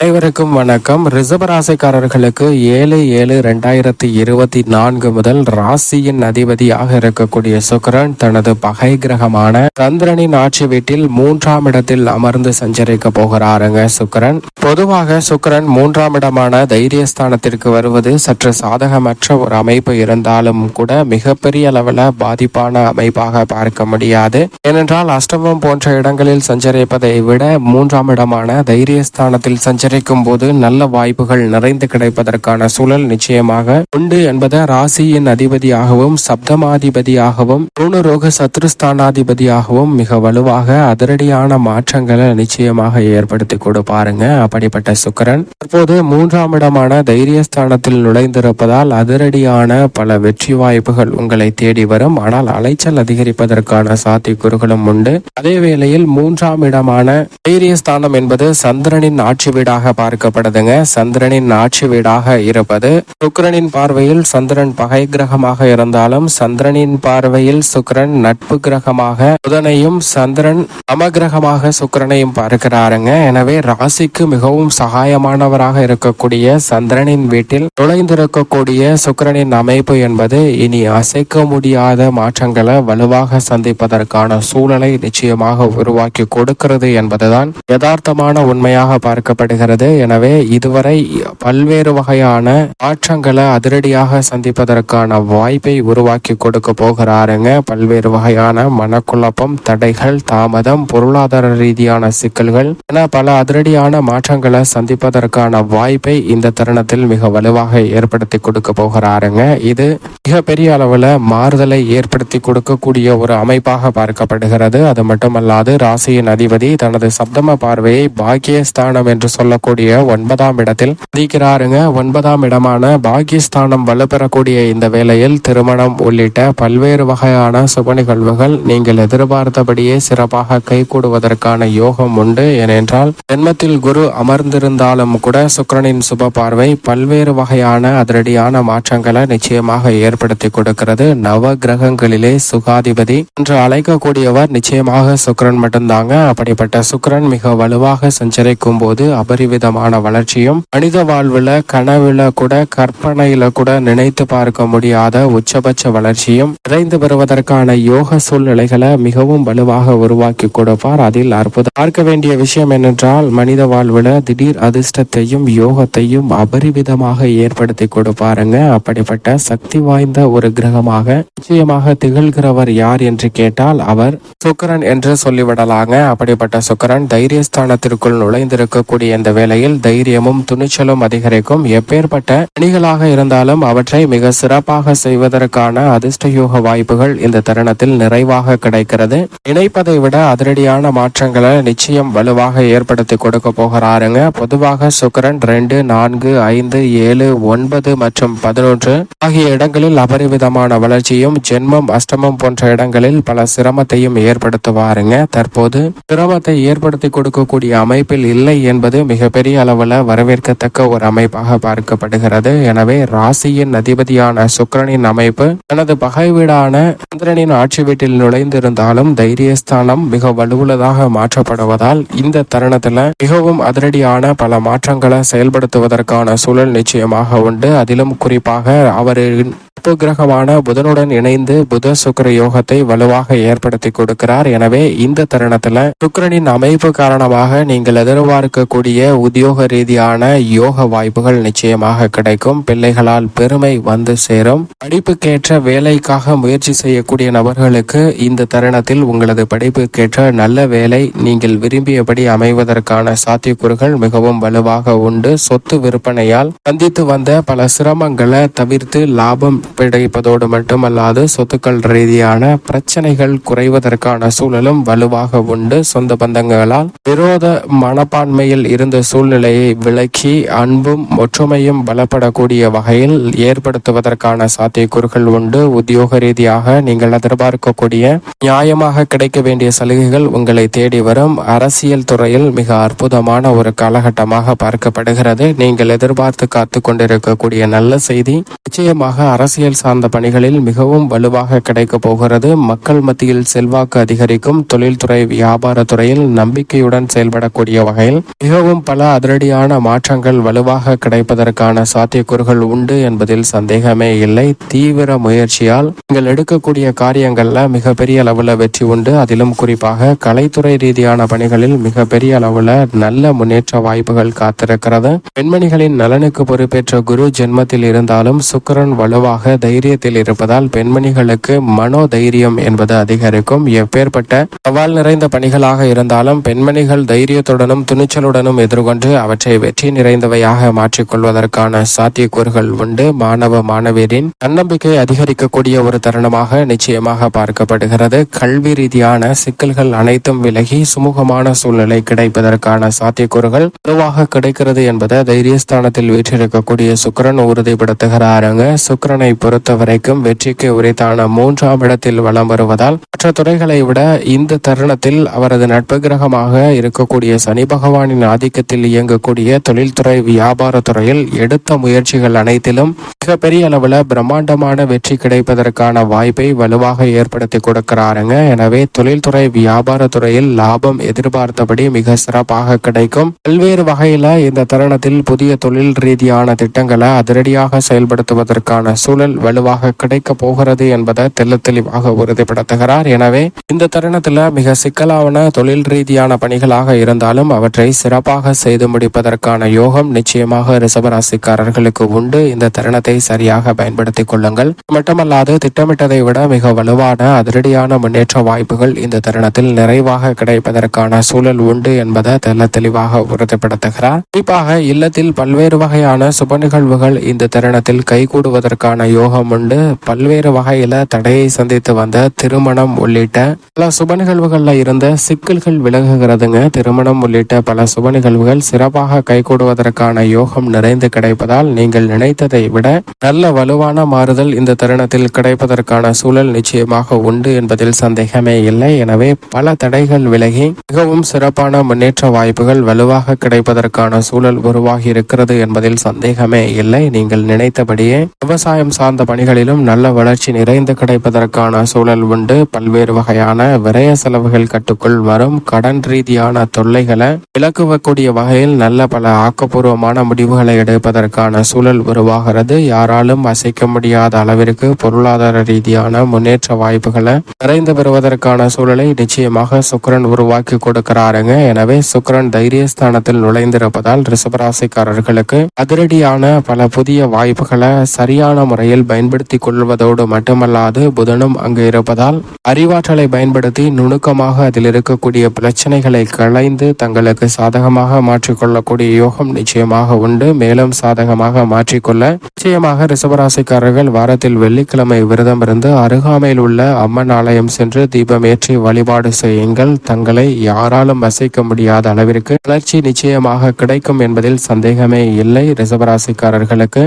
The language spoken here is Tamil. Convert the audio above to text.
அனைவருக்கும் வணக்கம். ரிசர்வராசிக்காரர்களுக்கு ஏழு ஏழு ரெண்டாயிரத்தி இருபத்தி நான்கு முதல் ராசியின் அதிபதியாக இருக்கக்கூடிய சுக்கிரன் தனது பகை கிரகமான சந்திரனின் ஆட்சி வீட்டில் மூன்றாம் இடத்தில் அமர்ந்து சஞ்சரிக்க போகிறாருங்க சுக்கிரன். பொதுவாக சுக்கிரன் மூன்றாம் இடமான தைரியஸ்தானத்திற்கு வருவது சற்று சாதகமற்ற ஒரு அமைப்பு இருந்தாலும் கூட மிகப்பெரிய அளவில் பாதிப்பான அமைப்பாக பார்க்க முடியாது. ஏனென்றால் அஷ்டமம் போன்ற இடங்களில் சஞ்சரிப்பதை விட மூன்றாம் இடமான தைரியஸ்தானத்தில் சஞ்சரிக்கும் போது நல்ல வாய்ப்புகள் நிறைந்து கிடைப்பதற்கான சூழல் நிச்சயமாக உண்டு என்பதை ராசியின் அதிபதியாகவும் சப்தமாதிபதியாகவும் ரோக சத்ருஸ்தானாதிபதியாகவும் மிக வலுவாக அதிரடியான மாற்றங்களை நிச்சயமாக ஏற்படுத்தி கொடுப்பாருங்க அப்படிப்பட்ட சுக்கிரன் தற்போது மூன்றாம் இடமான தைரியஸ்தானத்தில் நுழைந்திருப்பதால் அதிரடியான பல வெற்றி வாய்ப்புகள் உங்களை தேடி வரும். ஆனால் அலைச்சல் அதிகரிப்பதற்கான சாத்தியக்கூறுகளும் உண்டு. அதே வேளையில் மூன்றாம் இடமான தைரியஸ்தானம் என்பது சந்திரனின் ஆட்சி வீடாக பார்க்கப்படுதுங்க. சந்திரனின் ஆட்சி வீடாக இருப்பது. சுக்கிரனின் பார்வையில் சந்திரன் பகை கிரகமாக இருந்தாலும் சந்திரனின் பார்வையில் சுக்கரன் நட்பு கிரகமாக புதனையும் சந்திரன் அமகிரகமாக சுக்கரனையும் பார்க்கிறாருங்க. எனவே ராசிக்கு மிகவும் சகாயமானவராக இருக்கக்கூடிய சந்திரனின் வீட்டில் நுழைந்திருக்கக்கூடிய சுக்கிரனின் அமைப்பு என்பது இனி அசைக்க முடியாத மாற்றங்களை வலுவாக சந்திப்பதற்கான சூழலை நிச்சயமாக உருவாக்கி கொடுக்கிறது என்பதுதான் யதார்த்தமான உண்மையாக பார்க்கப்படுகிறது. எனவே இதுவரை பல்வேறு வகையான மாற்றங்களை அதிரடியாக சந்திப்பதற்கான வாய்ப்பை உருவாக்கி கொடுக்க போகிறாருங்க. பல்வேறு வகையான மனக்குழப்பம் தடைகள் தாமதம் பொருளாதார ரீதியான சிக்கல்கள் என பல அதிரடியான மாற்றங்களை சந்திப்பதற்கான வாய்ப்பை இந்த தருணத்தில் மிக வலுவாக ஏற்படுத்தி கொடுக்க போகிறாருங்க. இது மிகப்பெரிய அளவில் மாறுதலை ஏற்படுத்தி கொடுக்கக்கூடிய ஒரு அமைப்பாக பார்க்கப்படுகிறது. அது மட்டுமல்லாது ராசியின் அதிபதி தனது சப்தம பார்வையை பாக்கியஸ்தானம் என்று சொல்ல சொல்லக்கூடிய ஒன்பதாம் இடத்தில் பதிக்கிறாருங்க ஒன்பதாம் இடமான பாகிஸ்தானம் வலுப்பெறக்கூடிய இந்த வேளையில் திருமணம் உள்ளிட்ட பல்வேறு வகையான சுப நிகழ்வுகள் நீங்கள் எதிர்பார்த்தபடியே சிறப்பாக கைகூடுவதற்கான யோகம் உண்டு. ஏனென்றால் ஜென்மத்தில் குரு அமர்ந்திருந்தாலும் கூட சுக்கரனின் சுப பார்வை பல்வேறு வகையான அதிரடியான மாற்றங்களை நிச்சயமாக ஏற்படுத்தி கொடுக்கிறது. நவ கிரகங்களிலே சுகாதிபதி என்று அழைக்கக்கூடியவர் நிச்சயமாக சுக்கரன் மட்டும்தாங்க. அப்படிப்பட்ட சுக்கரன் மிக வலுவாக சஞ்சரிக்கும் போது அபரி விதமான வளர்ச்சியும் மனித வாழ்வுல கனவுல கூட கற்பனையில கூட நினைத்து பார்க்க முடியாத உச்சபட்ச வளர்ச்சியும் விரைந்து வருவதற்கான யோக சூழ்நிலைகளை மிகவும் வலுவாக உருவாக்கி கொடுப்பார். அதில் அற்புதம். பார்க்க வேண்டிய விஷயம் என்னென்றால் மனித வாழ்வுல திடீர் அதிர்ஷ்டத்தையும் யோகத்தையும் அபரிவிதமாக ஏற்படுத்தி கொடுப்பாருங்க. அப்படிப்பட்ட சக்தி வாய்ந்த ஒரு கிரகமாக நிச்சயமாக திகழ்கிறவர் யார் என்று கேட்டால் அவர் சுக்கரன் என்று சொல்லிவிடலாங்க. அப்படிப்பட்ட சுக்கரன் தைரியஸ்தானத்திற்குள் நுழைந்திருக்கக்கூடிய இந்த வேளையில் தைரியமும் துணிச்சலும் அதிகரிக்கும். எப்பேற்பட்ட பணிகளாக இருந்தாலும் அவற்றை மிக சிறப்பாக செய்வதற்கான அதிர்ஷ்டயோக வாய்ப்புகள் இந்த தருணத்தில் நிறைவாக கிடைக்கிறது. நினைப்பதை விட அதிரடியான மாற்றங்களை நிச்சயம் வலுவாக ஏற்படுத்தி கொடுக்க போகிறாருங்க. பொதுவாக சுக்கரன் ரெண்டு நான்கு ஐந்து ஏழு ஒன்பது மற்றும் பதினொன்று ஆகிய இடங்களில் அபரிவிதமான வளர்ச்சியும் ஜென்மம் அஷ்டமம் போன்ற இடங்களில் பல சிரமத்தையும் ஏற்படுத்துவாருங்க. தற்போது சிரமத்தை ஏற்படுத்தி கொடுக்கக்கூடிய அமைப்பில் இல்லை என்பது மிக மிகப்பெரிய அளவில் வரவேற்கத்தக்க ஒரு அமைப்பாக பார்க்கப்படுகிறது. எனவே ராசியின் அதிபதியான சுக்கிரனின் அமைப்பு தனது பகை வீடான சந்திரனின் ஆட்சி வீட்டில் நுழைந்திருந்தாலும் தைரியஸ்தானம் மிக வலுவுள்ளதாக மாற்றப்படுவதால் இந்த தருணத்தில் மிகவும் அதிரடியான பல மாற்றங்களை செயல்படுத்துவதற்கான சூழல் நிச்சயமாக உண்டு. அதிலும் குறிப்பாக அவரின் நட்பு கிரகமான புதனுடன் இணைந்து புத சுக்கர யோகத்தை வலுவாக ஏற்படுத்தி கொடுக்கிறார். எனவே இந்த தருணத்துல சுக்கிரனின் அமைப்பு காரணமாக நீங்கள் எதிர்பார்க்கக்கூடிய உத்தியோக ரீதியான யோக வாய்ப்புகள் நிச்சயமாக கிடைக்கும். பிள்ளைகளால் பெருமை வந்து சேரும். படிப்புக்கேற்ற வேலைக்காக முயற்சி செய்யக்கூடிய நபர்களுக்கு இந்த தருணத்தில் உங்களது படிப்புக்கேற்ற நல்ல வேலை நீங்கள் விரும்பியபடி அமைவதற்கான சாத்தியக்கூறுகள் மிகவும் வலுவாக உண்டு. சொத்து விற்பனையால் சந்தித்து வந்த பல சிரமங்களை தவிர்த்து லாபம் கிடைப்பதோடு மட்டுமல்லாது சொத்துக்கள் ரீதியான பிரச்சனைகள் குறைவதற்கான சூழலும் வலுவாக உண்டு. சொந்த பந்தங்களால் விரோத மனப்பான்மையில் இருந்த சூழ்நிலையை விளக்கி அன்பும் ஒற்றுமையும் பலப்படக்கூடிய வகையில் ஏற்படுத்துவதற்கான சாத்தியக்கூறுகள் உண்டு. உத்தியோக ரீதியாக நீங்கள் எதிர்பார்க்கக்கூடிய நியாயமாக கிடைக்க வேண்டிய சலுகைகள் உங்களை தேடி வரும். அரசியல் துறையில் மிக அற்புதமான ஒரு காலகட்டமாக பார்க்கப்படுகிறது. நீங்கள் எதிர்பார்த்து காத்து கொண்டிருக்கக்கூடிய நல்ல செய்தி. நிச்சயமாக அரசு அரசியல் சார்ந்த பணிகளில் மிகவும் வலுவாக கிடைக்கப் போகிறது. மக்கள் மத்தியில் செல்வாக்கு அதிகரிக்கும். தொழில்துறை வியாபாரத்துறையில் நம்பிக்கையுடன் செயல்படக்கூடிய வகையில் மிகவும் பல அதிரடியான மாற்றங்கள் வலுவாக கிடைப்பதற்கான சாத்தியக்கூறுகள் உண்டு என்பதில் சந்தேகமே இல்லை. தீவிர முயற்சியால் நீங்கள் எடுக்கக்கூடிய காரியங்கள்ல மிகப்பெரிய அளவுல வெற்றி உண்டு. அதிலும் குறிப்பாக கலைத்துறை ரீதியான பணிகளில் மிகப்பெரிய அளவுல நல்ல முன்னேற்ற வாய்ப்புகள் காத்திருக்கிறது. பெண்மணிகளின் நலனுக்கு பொறுப்பேற்ற குரு ஜென்மத்தில் இருந்தாலும் சுக்கிரன் வலுவாக தைரியத்தில் இருப்பதால் பெண்மணிகளுக்கு மனோ தைரியம் என்பது அதிகரிக்கும். எப்பேற்பட்ட சவால் நிறைந்த பணிகளாக இருந்தாலும் பெண்மணிகள் தைரியத்துடனும் துணிச்சலுடனும் எதிர்கொண்டு அவற்றை வெற்றி நிறைந்தவையாக மாற்றிக்கொள்வதற்கான சாத்தியக்கூறுகள் உண்டு. மாணவ மாணவியரின் தன்னம்பிக்கை அதிகரிக்கக்கூடிய ஒரு தருணமாக நிச்சயமாக பார்க்கப்படுகிறது. கல்வி ரீதியான சிக்கல்கள் அனைத்தும் விலகி சுமூகமான சூழ்நிலை கிடைப்பதற்கான சாத்தியக்கூறுகள் வலுவாக கிடைக்கிறது என்பதை தைரியஸ்தானத்தில் வீற்றிருக்கக்கூடிய சுக்கிரன் உறுதிப்படுத்துகிறாருங்க சுக்கிரனை பொறுத்த வரைக்கும் வெற்றிக்கு உரித்தான மூன்றாம் இடத்தில் வலம் வருவதால் மற்ற துறைகளை விட இந்த தருணத்தில் அவரது நட்பு கிரகமாக இருக்கக்கூடிய சனி பகவானின் ஆதிக்கத்தில் இயங்கக்கூடிய தொழில்துறை வியாபார துறையில் எடுத்த முயற்சிகள் அனைத்திலும் மிகப்பெரிய அளவுல பிரம்மாண்டமான வெற்றி கிடைப்பதற்கான வாய்ப்பை வலுவாக ஏற்படுத்தி கொடுக்கிறாருங்க. எனவே தொழில்துறை வியாபார துறையில் லாபம் எதிர்பார்த்தபடி மிக சிறப்பாக கிடைக்கும். பல்வேறு வகையில இந்த தருணத்தில் புதிய தொழில் ரீதியான திட்டங்களை அதிரடியாக செயல்படுத்துவதற்கான சூழல் வலுவாக கிடைக்க போகிறது என்பதை தெல்ல தெளிவாக உறுதிப்படுத்துகிறார். எனவே இந்த தருணத்தில் மிக சிக்கலான தொழில் ரீதியான பணிகளாக இருந்தாலும் அவற்றை சிறப்பாக செய்து முடிப்பதற்கான யோகம் நிச்சயமாக ரிசபராசிக்காரர்களுக்கு உண்டு. இந்த தருணத்தை சரியாக பயன்படுத்திக் கொள்ளுங்கள். மட்டுமல்லாது திட்டமிட்டதை விட மிக வலுவான அதிரடியான முன்னேற்ற வாய்ப்புகள் இந்த தருணத்தில் நிறைவாக கிடைப்பதற்கான சூழல் உண்டு என்பதை தெல்ல தெளிவாக உறுதிப்படுத்துகிறார். குறிப்பாக இல்லத்தில் பல்வேறு வகையான சுப நிகழ்வுகள் இந்த தருணத்தில் கைகூடுவதற்கான யோகம் உண்டு. பல்வேறு வகையில தடையை சந்தித்து வந்த திருமணம் உள்ளிட்ட பல சுப நிகழ்வுகள்ல இருந்த சிக்கல்கள் விலகுகிறதுங்க. திருமணம் உள்ளிட்ட பல சுப நிகழ்வுகள் சிறப்பாக கைகூடுவதற்கான யோகம் நிறைந்து கிடைப்பதால் நீங்கள் நினைத்ததை விட நல்ல வலுவான மாறுதல் இந்த தருணத்தில் கிடைப்பதற்கான சூழல் நிச்சயமாக உண்டு என்பதில் சந்தேகமே இல்லை. எனவே பல தடைகள் விலகி மிகவும் சிறப்பான முன்னேற்ற வாய்ப்புகள் வலுவாக கிடைப்பதற்கான சூழல் உருவாகி இருக்கிறது என்பதில் சந்தேகமே இல்லை. நீங்கள் நினைத்தபடியே விவசாயம் சார்ந்த பணிகளிலும் நல்ல வளர்ச்சி நிறைந்து கிடைப்பதற்கான சூழல் உண்டு. பல்வேறு வகையான விரய செலவுகள் கட்டுக்குள் வரும். கடன் ரீதியான தொல்லைகளை விலக்குவக்கூடிய வகையில் நல்ல பல ஆக்கப்பூர்வமான முடிவுகளை எடுப்பதற்கான சூழல் உருவாகிறது. யாராலும் அசைக்க முடியாத அளவிற்கு பொருளாதார ரீதியான முன்னேற்ற வாய்ப்புகளை நிறைந்து பெறுவதற்கான சூழலை நிச்சயமாக சுக்கிரன் உருவாக்கி கொடுக்கிறாருங்க. எனவே சுக்கரன் தைரியஸ்தானத்தில் நுழைந்திருப்பதால் ரிசபராசிக்காரர்களுக்கு அதிரடியான பல புதிய வாய்ப்புகளை சரியான முறை முறையில் பயன்படுத்திக் கொள்வதோடு மட்டுமல்லாது புதனும் அங்கு இருப்பதால் அறிவாற்றலை பயன்படுத்தி நுணுக்கமாக அதில் இருக்கக்கூடிய பிரச்சனைகளை களைந்து தங்களுக்கு சாதகமாக மாற்றிக்கொள்ளக்கூடிய யோகம் நிச்சயமாக உண்டு. மேலும் சாதகமாக மாற்றிக்கொள்ள நிச்சயமாக ரிசவராசிக்காரர்கள் வாரத்தில் வெள்ளிக்கிழமை விரதம் இருந்து அருகாமையில் உள்ள அம்மன் ஆலயம் சென்று தீபம் ஏற்றி வழிபாடு செய்யுங்கள். தங்களை யாராலும் வசிக்க முடியாத அளவிற்கு வளர்ச்சி நிச்சயமாக கிடைக்கும் என்பதில் சந்தேகமே இல்லை. ரிசவராசிக்காரர்களுக்கு